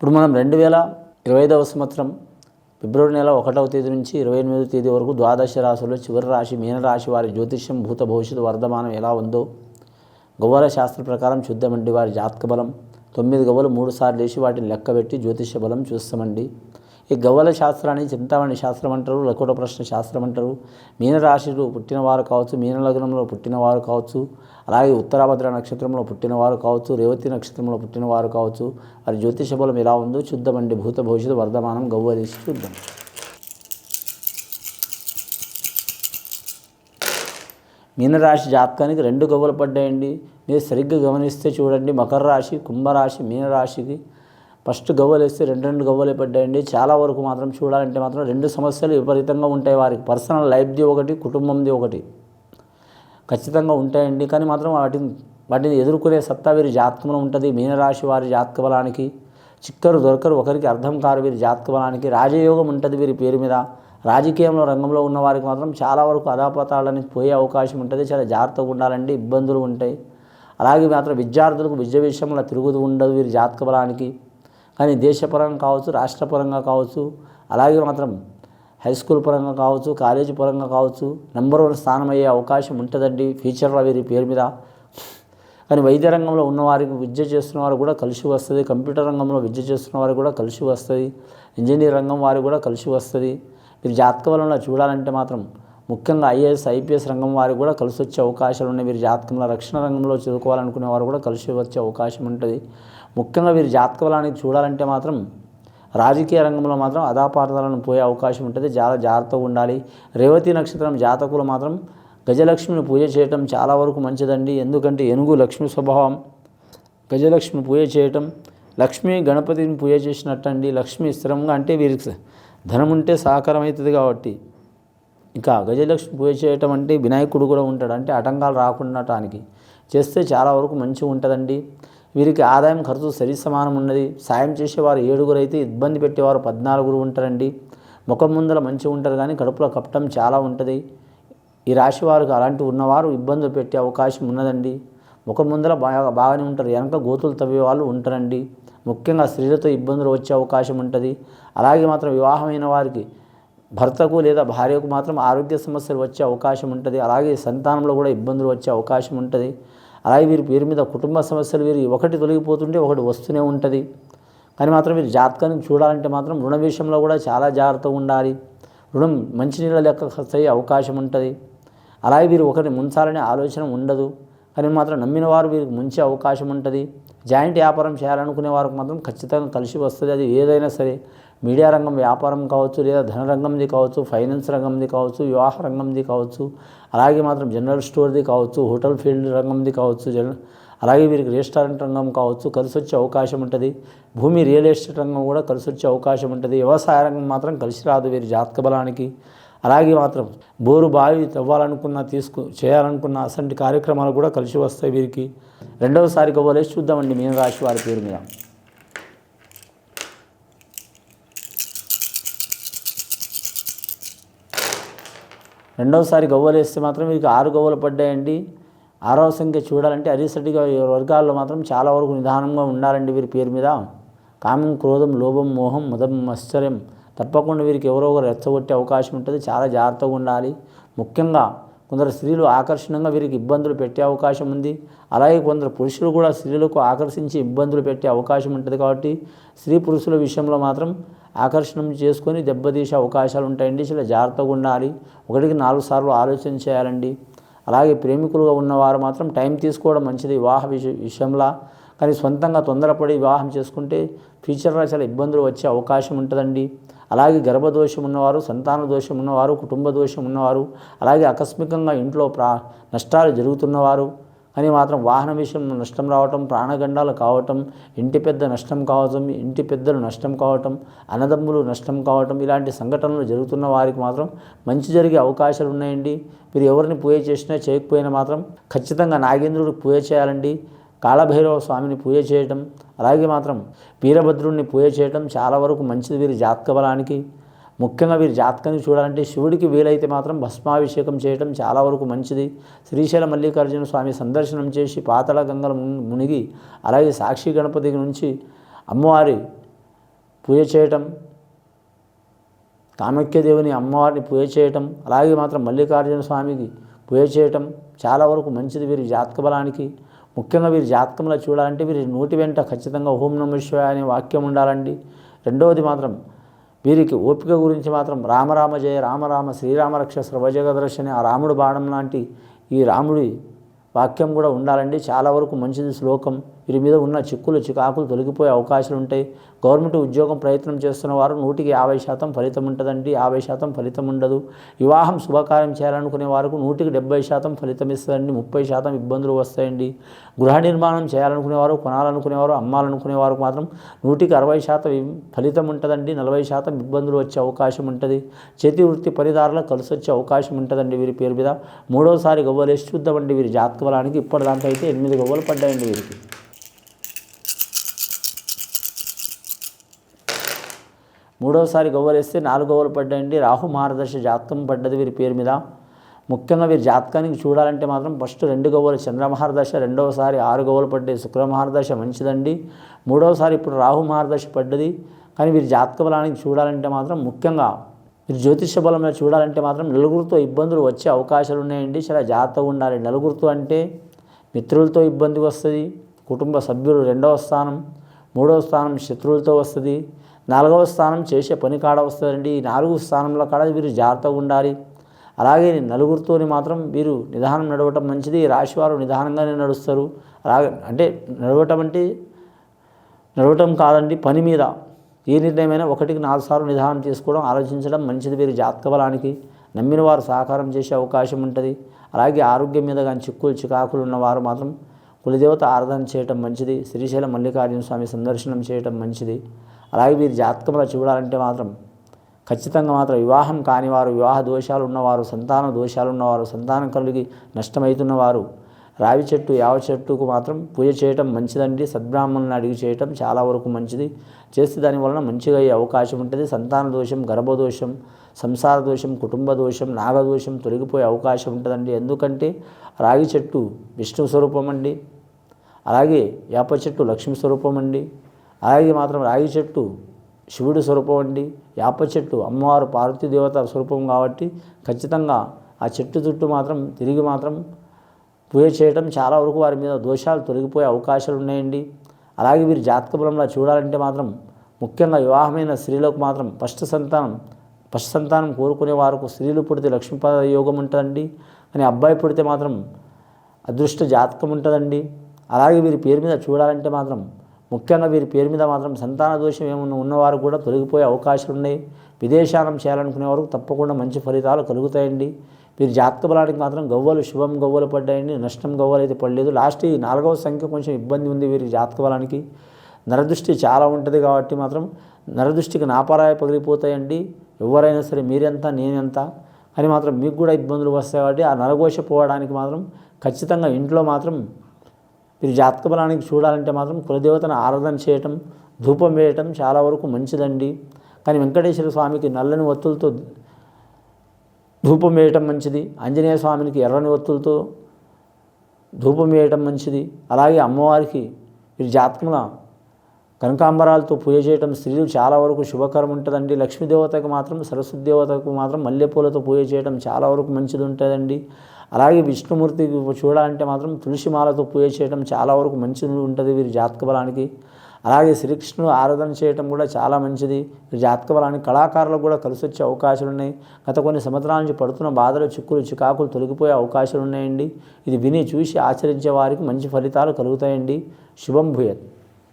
ఇప్పుడు మనం రెండు వేల ఇరవై ఐదవ సంవత్సరం ఫిబ్రవరి నెల ఒకటవ తేదీ నుంచి ఇరవై ఎనిమిదవ తేదీ వరకు ద్వాదశ రాశుల్లో చివరి రాశి మీనరాశి వారి జ్యోతిష్యం భూత భవిష్యత్తు వర్ధమానం ఎలా ఉందో గవ్వల శాస్త్ర ప్రకారం చూద్దామండి వారి జాతక బలం. తొమ్మిది గవ్వలు మూడు సార్లు వేసి వాటిని లెక్కబెట్టి జ్యోతిష్య బలం చూస్తామండి. ఈ గవ్వల శాస్త్రాన్ని చింతామణి శాస్త్రం అంటారు లకుట ప్రశ్న శాస్త్రం అంటారు. మీనరాశిలో పుట్టినవారు కావచ్చు మీనలగ్నంలో పుట్టినవారు కావచ్చు అలాగే ఉత్తరాభద్ర నక్షత్రంలో పుట్టినవారు కావచ్చు రేవతి నక్షత్రంలో పుట్టినవారు కావచ్చు. వారి జ్యోతిష బలం ఎలా ఉందో చూద్దామండి భూత భవిష్యత్తు వర్ధమానం గవ్వలేసి చూద్దాం. మీనరాశి జాతకానికి రెండు గవ్వలు పడ్డాయండి. మీరు సరిగ్గా గమనిస్తే చూడండి మకర రాశి కుంభరాశి మీనరాశికి ఫస్ట్ గవ్వలేస్తే రెండు రెండు గవ్వలే పడ్డాయండి. చాలా వరకు మాత్రం చూడాలంటే మాత్రం రెండు సమస్యలు విపరీతంగా ఉంటాయి వారికి. పర్సనల్ లైఫ్ది ఒకటి కుటుంబంది ఒకటి. ఖచ్చితంగా ఉంటాయండి. కానీ మాత్రం వాటిని వాటిని ఎదుర్కొనే సత్తా వీరి జాతకంలో ఉంటుంది. మీనరాశి వారి జాతక బలానికి చిక్కరు దొరకరు ఒకరికి అర్థం కారు వీరి జాతక బలానికి. రాజయోగం ఉంటుంది వీరి పేరు మీద. రాజకీయంలో రంగంలో ఉన్న వారికి మాత్రం చాలా వరకు అదాపతాలని పోయే అవకాశం ఉంటుంది. చాలా జాగ్రత్తగా ఉండాలండి. ఇబ్బందులు ఉంటాయి. అలాగే మాత్రం విద్యార్థులకు విద్య విషయంలో తిరుగుతూ ఉండదు వీరి జాతక బలానికి. కానీ దేశపరంగా కావచ్చు రాష్ట్రపరంగా కావచ్చు అలాగే మాత్రం హై స్కూల్ పరంగా కావచ్చు కాలేజీ పరంగా కావచ్చు నెంబర్ వన్ స్థానం అయ్యే అవకాశం ఉంటుందండి ఫ్యూచర్లో వీరి పేరు మీద. కానీ వైద్య రంగంలో ఉన్నవారికి విద్య చేస్తున్న వారు కూడా కలిసి వస్తుంది కంప్యూటర్ రంగంలో విద్య చేస్తున్న వారు కూడా కలిసి వస్తుంది ఇంజనీర్ రంగం వారికి కూడా కలిసి వస్తుంది. మీరు జాతక వలన చూడాలంటే మాత్రం ముఖ్యంగా ఐఏఎస్ ఐపీఎస్ రంగం వారికి కూడా కలిసి వచ్చే అవకాశాలు ఉన్నాయి. వీరి జాతకంలో రక్షణ రంగంలో చదువుకోవాలనుకునే వారు కూడా కలిసి వచ్చే అవకాశం ఉంటుంది. ముఖ్యంగా వీరి జాతకాలని చూడాలంటే మాత్రం రాజకీయ రంగంలో మాత్రం అదాపార్థాలను పోయే అవకాశం ఉంటుంది. చాలా జాగ్రత్తగా ఉండాలి. రేవతి నక్షత్రం జాతకులు మాత్రం గజలక్ష్మిని పూజ చేయటం చాలా వరకు మంచిదండి. ఎందుకంటే ఎనుగు లక్ష్మి స్వభావం. గజలక్ష్మి పూజ చేయటం లక్ష్మి గణపతిని పూజ చేసినట్టండి. లక్ష్మి స్థిరంగా అంటే వీరికి ధనం ఉంటే సహకారం అవుతుంది కాబట్టి ఇంకా గజలక్ష్మి పూజ చేయటం అంటే వినాయకుడు కూడా ఉంటాడు. అంటే ఆటంకాలు రాకుండాటానికి. చేస్తే చాలా వరకు మంచిగా ఉంటుందండి. వీరికి ఆదాయం ఖర్చు సరి సమానం ఉన్నది. సాయం చేసేవారు ఏడుగురు అయితే ఇబ్బంది పెట్టేవారు పద్నాలుగురు ఉంటారండి. ముఖం ముందర మంచిగా ఉంటారు కానీ కడుపులో కప్పటం చాలా ఉంటుంది. ఈ రాశి వారికి అలాంటి ఉన్నవారు ఇబ్బందులు పెట్టే అవకాశం ఉన్నదండి. ముఖం ముందర బాగా బాగానే ఉంటారు. వెనక గోతులు తవ్వే వాళ్ళు ఉంటారండి. ముఖ్యంగా స్త్రీలతో ఇబ్బందులు వచ్చే అవకాశం ఉంటుంది. అలాగే మాత్రం వివాహమైన వారికి భర్తకు లేదా భార్యకు మాత్రం ఆరోగ్య సమస్యలు వచ్చే అవకాశం ఉంటుంది. అలాగే సంతానంలో కూడా ఇబ్బందులు వచ్చే అవకాశం ఉంటుంది. అలాగే వీరి పేరు మీద కుటుంబ సమస్యలు వీరి ఒకటి తొలగిపోతుంటే ఒకటి వస్తూనే ఉంటుంది. కానీ మాత్రం వీరి జాతకాన్ని చూడాలంటే మాత్రం రుణ విషయంలో కూడా చాలా జాగ్రత్తగా ఉండాలి. రుణం మంచినీళ్ళ లెక్క ఖర్చు అయ్యే అవకాశం ఉంటుంది. అలాగే వీరు ఒకరిని ముంచాలనే ఆలోచన ఉండదు. కానీ మాత్రం నమ్మిన వారు వీరికి ముంచే అవకాశం ఉంటుంది. జాయింట్ వ్యాపారం చేయాలనుకునే వారికి మాత్రం ఖచ్చితంగా కలిసి వస్తుంది. అది ఏదైనా సరే. మీడియా రంగం వ్యాపారం కావచ్చు లేదా ధన రంగంది కావచ్చు ఫైనాన్స్ రంగంది కావచ్చు వివాహ రంగంది కావచ్చు అలాగే మాత్రం జనరల్ స్టోర్ది కావచ్చు హోటల్ ఫీల్డ్ రంగంది కావచ్చు జన అలాగే వీరికి రెస్టారెంట్ రంగం కావచ్చు కలిసి వచ్చే అవకాశం ఉంటుంది. భూమి రియల్ ఎస్టేట్ రంగం కూడా కలిసి వచ్చే అవకాశం ఉంటుంది. వ్యవసాయ రంగం మాత్రం కలిసి రాదు వీరి జాతక బలానికి. అలాగే మాత్రం బోరు బావి తవ్వాలనుకున్న తీసుకు చేయాలనుకున్న అసంటి కార్యక్రమాలు కూడా కలిసి వస్తాయి వీరికి. రెండవసారి గవ్వలేసి చూద్దామండి మీనరాశి వారి పేరు మీద. రెండవసారి గవ్వలు వేస్తే మాత్రం వీరికి ఆరు గవ్వలు పడ్డాయండి. ఆరవ సంఖ్య చూడాలంటే అరిసటిగా వర్గాల్లో మాత్రం చాలా వరకు నిదానంగా ఉండాలండి వీరి పేరు మీద. కామం క్రోధం లోభం మోహం మదం ఆశ్చర్యం తప్పకుండా వీరికి ఎవరో ఒకరు రెచ్చగొట్టే అవకాశం ఉంటుంది. చాలా జాగ్రత్తగా ఉండాలి. ముఖ్యంగా కొందరు స్త్రీలు ఆకర్షణంగా వీరికి ఇబ్బందులు పెట్టే అవకాశం ఉంది. అలాగే కొందరు పురుషులు కూడా స్త్రీలకు ఆకర్షించి ఇబ్బందులు పెట్టే అవకాశం ఉంటుంది కాబట్టి స్త్రీ పురుషుల విషయంలో మాత్రం ఆకర్షణం చేసుకొని దెబ్బతీసే అవకాశాలు ఉంటాయండి. చాలా జాగ్రత్తగా ఉండాలి. ఒకటికి నాలుగు సార్లు ఆలోచన చేయాలండి. అలాగే ప్రేమికులుగా ఉన్నవారు మాత్రం టైం తీసుకోవడం మంచిది వివాహ విష విషయంలో. కానీ సొంతంగా తొందరపడి వివాహం చేసుకుంటే ఫ్యూచర్లో చాలా ఇబ్బందులు వచ్చే అవకాశం ఉంటుందండి. అలాగే గర్భదోషం ఉన్నవారు సంతాన దోషం ఉన్నవారు కుటుంబ దోషం ఉన్నవారు అలాగే ఆకస్మికంగా ఇంట్లో ప్రా నష్టాలు జరుగుతున్నవారు కానీ మాత్రం వాహన విషయంలో నష్టం రావటం ప్రాణగండాలు కావటం ఇంటి పెద్ద నష్టం కావటం ఇంటి పెద్దలు నష్టం కావటం అన్నదమ్ములు నష్టం కావటం ఇలాంటి సంఘటనలు జరుగుతున్న వారికి మాత్రం మంచి జరిగే అవకాశాలు ఉన్నాయండి. మీరు ఎవరిని పూజ చేసినా చేయకపోయినా మాత్రం ఖచ్చితంగా నాగేంద్రుడికి పూజ చేయాలండి. కాళభైరవ స్వామిని పూజ చేయటం అలాగే మాత్రం వీరభద్రుడిని పూజ చేయటం చాలా వరకు మంచిది వీరి జాతక బలానికి. ముఖ్యంగా వీరి జాతకాన్ని చూడాలంటే శివుడికి వీలైతే మాత్రం భస్మాభిషేకం చేయడం చాలా వరకు మంచిది. శ్రీశైల మల్లికార్జున స్వామి సందర్శనం చేసి పాతల గంగల మునిగి అలాగే సాక్షి గణపతి నుంచి అమ్మవారి పూజ చేయటం కామాఖ్యదేవుని అమ్మవారిని పూజ చేయటం అలాగే మాత్రం మల్లికార్జున స్వామికి పూజ చేయటం చాలా వరకు మంచిది వీరి జాతక బలానికి. ముఖ్యంగా వీరి జాతకంలో చూడాలంటే వీరి నోటి వెంట ఖచ్చితంగా ఓం నమ శివాయ అనే వాక్యం ఉండాలండి. రెండవది మాత్రం వీరికి ఓపిక గురించి మాత్రం రామరామ జయ రామరామ శ్రీరామ రక్ష సర్వజగదర్శని ఆ రాముడు బాణం లాంటి ఈ రాముడి వాక్యం కూడా ఉండాలండి. చాలా వరకు మంచిది శ్లోకం. వీరి మీద ఉన్న చిక్కులు చికాకులు తొలగిపోయే అవకాశాలు ఉంటాయి. గవర్నమెంట్ ఉద్యోగం ప్రయత్నం చేస్తున్న వారు నూటికి యాభై శాతం ఫలితం ఉంటుందండి. యాభై శాతం ఫలితం ఉండదు. వివాహం శుభకార్యం చేయాలనుకునే వారికి నూటికి డెబ్బై శాతం ఫలితం ఇస్తుందండి. ముప్పై శాతం ఇబ్బందులు వస్తాయండి. గృహ నిర్మాణం చేయాలనుకునేవారు కొనాలనుకునేవారు అమ్మాలనుకునేవారు మాత్రం నూటికి అరవై శాతం ఫలితం ఉంటుందండి. నలభై శాతం ఇబ్బందులు వచ్చే అవకాశం ఉంటుంది. చేతి వృత్తి పరిదారులకు కలిసి వచ్చే అవకాశం ఉంటుందండి వీరి పేరు మీద. మూడోసారి గవ్వలేసి చూద్దామండి వీరి జాతక బలానికి ఇప్పటిదాకా అయితే ఎనిమిది గవ్వలు పడ్డాయండి వీరికి. మూడవసారి గవ్వలేస్తే నాలుగు గవ్వలు పడ్డాయండి. రాహు మహారదర్శ జాతకం పడ్డది వీరి పేరు మీద. ముఖ్యంగా వీరి జాతకానికి చూడాలంటే మాత్రం ఫస్ట్ రెండు గవ్వలు చంద్ర మహారదర్శ రెండవసారి ఆరు గవ్వలు పడ్డాయి. శుక్ర మహారదర్శ మంచిదండి. మూడవసారి ఇప్పుడు రాహు మహారదశ పడ్డది. కానీ వీరి జాతక బలానికి చూడాలంటే మాత్రం ముఖ్యంగా మీరు జ్యోతిష బలం చూడాలంటే మాత్రం నలుగురితో ఇబ్బందులు వచ్చే అవకాశాలు ఉన్నాయండి. చాలా జాగ్రత్తగా ఉండాలి. నలుగురితో అంటే మిత్రులతో ఇబ్బంది వస్తుంది. కుటుంబ సభ్యులు రెండవ స్థానం మూడవ స్థానం శత్రువులతో వస్తుంది. నాలుగవ స్థానం చేసే పని కాడ వస్తుందండి ఈ నాలుగు స్థానంలో కాడ వీరు జాగ్రత్తగా ఉండాలి. అలాగే నలుగురితోని మాత్రం వీరు నిదానం నడవటం మంచిది. రాశివారు నిదానంగానే నడుస్తారు. అలాగే అంటే నడవటం అంటే నడవటం కాదండి పని మీద. ఏ నిర్ణయమైనా ఒకటికి నాలుగు సార్లు నిదానం చేసుకోవడం ఆలోచించడం మంచిది. వీరి జాతక బలానికి నమ్మిన వారు సహకారం చేసే అవకాశం ఉంటుంది. అలాగే ఆరోగ్యం మీద కానీ చిక్కులు చికాకులు ఉన్నవారు మాత్రం కులదేవత ఆరాధన చేయటం మంచిది శ్రీశైల మల్లికార్జున స్వామి సందర్శనం చేయటం మంచిది. అలాగే వీరి జాతకంలో చూడాలంటే మాత్రం ఖచ్చితంగా మాత్రం వివాహం కానివారు వివాహ దోషాలు ఉన్నవారు సంతాన దోషాలు ఉన్నవారు సంతానం కలిగి నష్టమవుతున్నవారు రావి చెట్టు యావ చెట్టుకు మాత్రం పూజ చేయటం మంచిదండి. సద్బ్రాహ్మణుని అడిగి చేయటం చాలా వరకు మంచిది. చేస్తే దాని వలన మంచిగా అయ్యే అవకాశం ఉంటుంది. సంతాన దోషం గర్భదోషం సంసార దోషం కుటుంబ దోషం నాగదోషం తొలగిపోయే అవకాశం ఉంటుందండి. ఎందుకంటే రాగి చెట్టు విష్ణు స్వరూపం అండి అలాగే వేప చెట్టు లక్ష్మీ స్వరూపం అండి అలాగే మాత్రం రాగి చెట్టు శివుడి స్వరూపం అండి వేప చెట్టు అమ్మవారు పార్వతీ దేవత స్వరూపం కాబట్టి ఖచ్చితంగా ఆ చెట్టు చుట్టూ మాత్రం తిరిగి మాత్రం పూజ చేయడం చాలా వరకు వారి మీద దోషాలు తొలగిపోయే అవకాశాలు ఉన్నాయండి. అలాగే వీరి జాతక బలంలో చూడాలంటే మాత్రం ముఖ్యంగా వివాహమైన స్త్రీలకు మాత్రం ఫస్ట్ సంతానం ఫస్ట్ సంతానం కోరుకునే వారికి స్త్రీలు పుడితే లక్ష్మీపద యోగం ఉంటుందండి. కానీ అబ్బాయి పుడితే మాత్రం అదృష్ట జాతకం ఉంటుందండి. అలాగే వీరి పేరు మీద చూడాలంటే మాత్రం ముఖ్యంగా వీరి పేరు మీద మాత్రం సంతాన దోషం ఏమన్నా ఉన్నవారు కూడా తొలగిపోయే అవకాశాలు ఉన్నాయి. విదేశానం చేయాలనుకునే వారు తప్పకుండా మంచి ఫలితాలు కలుగుతాయండి. వీరి జాతక బలానికి మాత్రం గవ్వలు శుభం గవ్వలు పడ్డాయండి. నష్టం గవ్వలు అయితే పడలేదు. లాస్ట్ ఈ నాలుగవ సంఖ్య కొంచెం ఇబ్బంది ఉంది వీరి జాతక బలానికి. నరదృష్టి చాలా ఉంటుంది కాబట్టి మాత్రం నరదృష్టికి నాపరాయ పగిలిపోతాయండి. ఎవరైనా సరే మీరెంత నేనెంత అని మాత్రం మీకు కూడా ఇబ్బందులు వస్తాయి కాబట్టి ఆ నరఘోష పోవడానికి మాత్రం ఖచ్చితంగా ఇంట్లో మాత్రం మీరు జాతక బలానికి చూడాలంటే మాత్రం కులదేవతను ఆరాధన చేయటం ధూపం వేయటం చాలా వరకు మంచిదండి. కానీ వెంకటేశ్వర స్వామికి నల్లని ఒత్తులతో ధూపం వేయటం మంచిది. ఆంజనేయ స్వామికి ఎర్రని ఒత్తులతో ధూపం వేయటం మంచిది. అలాగే అమ్మవారికి వీరి జాతకంలో కనకాంబరాలతో పూజ చేయటం స్త్రీలు చాలా వరకు శుభకరం ఉంటుందండి. లక్ష్మీదేవతకు మాత్రం సరస్వతి దేవతకు మాత్రం మల్లెపూలతో పూజ చేయడం చాలా వరకు మంచిది ఉంటుందండి. అలాగే విష్ణుమూర్తికి చూడాలంటే మాత్రం తులసిమాలతో పూజ చేయడం చాలా వరకు మంచిది ఉంటుంది వీరి జాతక బలానికి. అలాగే శ్రీకృష్ణుడు ఆరాధన చేయటం కూడా చాలా మంచిది. జాతక బలానికి కళాకారులకు కూడా కలిసి వచ్చే అవకాశాలు ఉన్నాయి. గత కొన్ని సంవత్సరాల నుంచి పడుతున్న బాధలు చిక్కులు చికాకులు తొలగిపోయే అవకాశాలు ఉన్నాయండి. ఇది విని చూసి ఆచరించే వారికి మంచి ఫలితాలు కలుగుతాయండి. శుభం భూయత్.